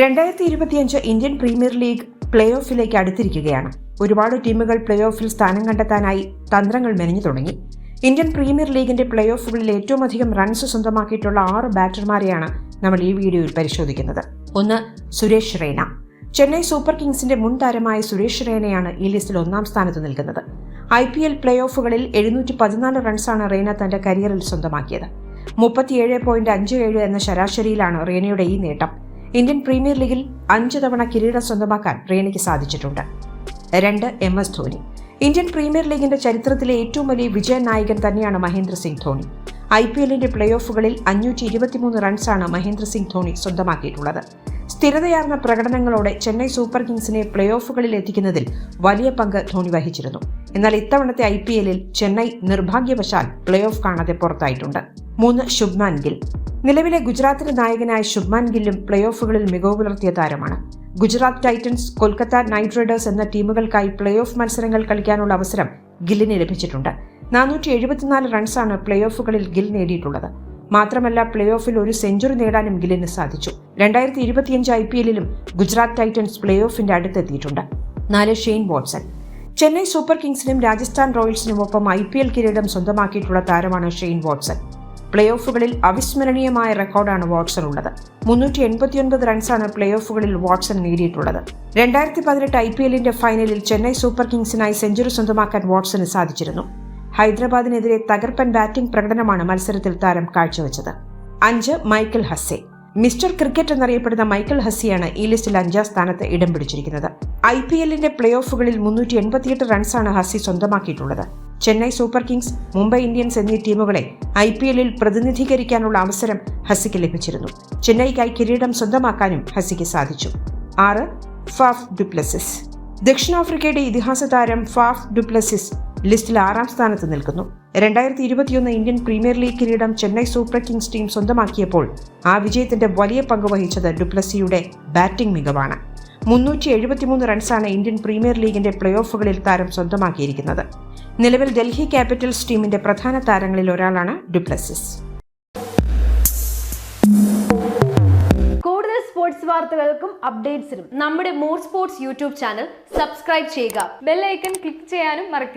രണ്ടായിരത്തി ഇരുപത്തിയഞ്ച് Indian Premier League play ഓഫിലേക്ക് അടുത്തിരിക്കുകയാണ്. ഒരുപാട് ടീമുകൾ പ്ലേ ഓഫിൽ സ്ഥാനം കണ്ടെത്താനായി തന്ത്രങ്ങൾ മെനഞ്ഞു തുടങ്ങി. ഇന്ത്യൻ പ്രീമിയർ ലീഗിന്റെ പ്ലേ ഓഫുകളിൽ ഏറ്റവും അധികം റൺസ് സ്വന്തമാക്കിയിട്ടുള്ള ആറ് ബാറ്റർമാരെയാണ് നമ്മൾ ഈ വീഡിയോയിൽ പരിശോധിക്കുന്നത്. ഒന്ന് സുരേഷ് റെയ്ന. ചെന്നൈ സൂപ്പർ കിങ്സിന്റെ മുൻ താരമായ സുരേഷ് റെയ്നയാണ് ഈ ലിസ്റ്റിൽ ഒന്നാം സ്ഥാനത്ത് നിൽക്കുന്നത്. ഐ പി എൽ പ്ലേ ഓഫുകളിൽ എഴുന്നൂറ്റി പതിനാല് റൺസാണ് റെയ്ന തന്റെ കരിയറിൽ സ്വന്തമാക്കിയത്. മുപ്പത്തിയേഴ് പോയിന്റ് അഞ്ച് ഏഴ് എന്ന ശരാശരിയിലാണ് റെയ്നയുടെ ഈ നേട്ടം. ഇന്ത്യൻ പ്രീമിയർ ലീഗിൽ അഞ്ച് തവണ കിരീടം സ്വന്തമാക്കാൻ റെയ്നയ്ക്ക് സാധിച്ചിട്ടുണ്ട്. രണ്ട് M S Dhoni Indian Premier ലീഗിന്റെ ചരിത്രത്തിലെ ഏറ്റവും വലിയ വിജയ നായകൻ തന്നെയാണ് മഹേന്ദ്ര സിംഗ് ധോണി. ഐ പി എല്ലിന്റെ പ്ലേ ഓഫുകളിൽ അഞ്ഞൂറ്റി ഇരുപത്തിമൂന്ന് റൺസാണ് മഹേന്ദ്ര സിംഗ് ധോണി സ്വന്തമാക്കിയിട്ടുള്ളത്. സ്ഥിരതയാർന്ന പ്രകടനങ്ങളോടെ ചെന്നൈ സൂപ്പർ കിങ്സിനെ പ്ലേ ഓഫുകളിൽ എത്തിക്കുന്നതിൽ വലിയ പങ്ക് ധോണി വഹിച്ചിരുന്നു. എന്നാൽ ഇത്തവണത്തെ ഐ പി എല്ലിൽ ചെന്നൈ നിർഭാഗ്യവശാൽ പ്ലേ ഓഫ് കാണാതെ പുറത്തായിട്ടുണ്ട്. മൂന്ന് ശുഭ്മാൻ ഗിൽ. നിലവിലെ ഗുജറാത്തിലെ നായകനായ ശുഭ്മാൻ ഗില്ലും പ്ലേ ഓഫുകളിൽ മികവ് പുലർത്തിയ താരമാണ്. Gujarat Titans Kolkata Knight Riders എന്ന ടീമുകൾക്കായി പ്ലേ ഓഫ് മത്സരങ്ങൾ കളിക്കാനുള്ള അവസരം ഗില്ലിന് ലഭിച്ചിട്ടുണ്ട്. നാനൂറ്റി എഴുപത്തിനാല് റൺസാണ് പ്ലേ ഓഫുകളിൽ ഗിൽ നേടിയിട്ടുള്ളത്. മാത്രമല്ല പ്ലേ ഓഫിൽ ഒരു സെഞ്ചുറി നേടാനും ഗില്ലിന് സാധിച്ചു. രണ്ടായിരത്തി ഇരുപത്തിയഞ്ച് ഐ പി എല്ലിലും ഗുജറാത്ത് ടൈറ്റൻസ് പ്ലേ ഓഫിന്റെ അടുത്തെത്തിയിട്ടുണ്ട്. നാല് ഷെയ്ൻ വാട്സൺ. ചെന്നൈ സൂപ്പർ കിങ്സിനും രാജസ്ഥാൻ റോയൽസിനുമൊപ്പം ഐ പി എൽ കിരീടം സ്വന്തമാക്കിയിട്ടുള്ള താരമാണ് ഷെയ്ൻ വാട്സൺ. പ്ലേ ഓഫുകളിൽ അവിസ്മരണീയമായ റെക്കോർഡാണ് വാട്സൺ ഉള്ളത് മുന്നൂറ്റി എൺപത്തിയൊൻപത് റൺസാണ് പ്ലേ ഓഫുകളിൽ വാട്സൺ നേടിയിട്ടുള്ളത്. രണ്ടായിരത്തി പതിനെട്ട് ഐ പി എല്ലിന്റെ ഫൈനലിൽ ചെന്നൈ സൂപ്പർ കിങ്സിനായി സെഞ്ചുറി സ്വന്തമാക്കാൻ വാട്സന് സാധിച്ചിരുന്നു. ഹൈദരാബാദിനെതിരെ തകർപ്പൻ ബാറ്റിംഗ് പ്രകടനമാണ് മത്സരത്തിൽ താരം കാഴ്ചവെച്ചത്. അഞ്ച് മൈക്കൽ ഹസ്സെ. മിസ്റ്റർ ക്രിക്കറ്റ് എന്നറിയപ്പെടുന്ന മൈക്കൽ ഹസ്സിയാണ് ഈ ലിസ്റ്റിൽ അഞ്ചാം സ്ഥാനത്ത് ഇടം പിടിച്ചിരിക്കുന്നത്. ഐ പി എല്ലിന്റെ പ്ലേ ഓഫുകളിൽ മുന്നൂറ്റി എൺപത്തിയെട്ട് റൺസാണ് ഹസ്സി സ്വന്തമാക്കിയിട്ടുള്ളത്. Chennai Super Kings Mumbai Indians എന്നീ ടീമുകളെ ഐ പി എല്ലിൽ പ്രതിനിധീകരിക്കാനുള്ള അവസരം ഹസിക്ക് ലഭിച്ചിരുന്നു. ചെന്നൈക്കായി കിരീടം സ്വന്തമാക്കാനും ഹസിക്ക് സാധിച്ചു. ആറ് ഫാഫ് ഡുപ്ലസിസ്. ദക്ഷിണാഫ്രിക്കയുടെ ഇതിഹാസ താരം ഫാഫ് ഡുപ്ലസിസ് ലിസ്റ്റിൽ ആറാം സ്ഥാനത്ത് നിൽക്കുന്നു. രണ്ടായിരത്തി ഇരുപത്തിയൊന്ന് ഇന്ത്യൻ പ്രീമിയർ ലീഗ് കിരീടം ചെന്നൈ സൂപ്പർ കിങ്സ് ടീം സ്വന്തമാക്കിയപ്പോൾ ആ വിജയത്തിന്റെ വലിയ പങ്ക് വഹിച്ചത് ഡുപ്ലസിയുടെ ബാറ്റിംഗ് മികവാണ്. മുന്നൂറ്റി എഴുപത്തിമൂന്ന് റൺസാണ് ഇന്ത്യൻ പ്രീമിയർ ലീഗിന്റെ പ്ലേ ഓഫുകളിൽ താരം സ്വന്തമാക്കിയിരിക്കുന്നത്. നിലവിൽ ഡൽഹി ക്യാപിറ്റൽസ് ടീമിന്റെ പ്രധാന താരങ്ങളിൽ ഒരാളാണ് ഡുപ്ലസിസ്. കൂടുതൽ സ്പോർട്സ് വാർത്തകൾക്കും അപ്ഡേറ്റ്സിനും നമ്മുടെ more sports YouTube channel subscribe ചെയ്യുക. ബെല്ലൈക്കൺ ക്ലിക്ക് ചെയ്യാനും മറക്കരുത്.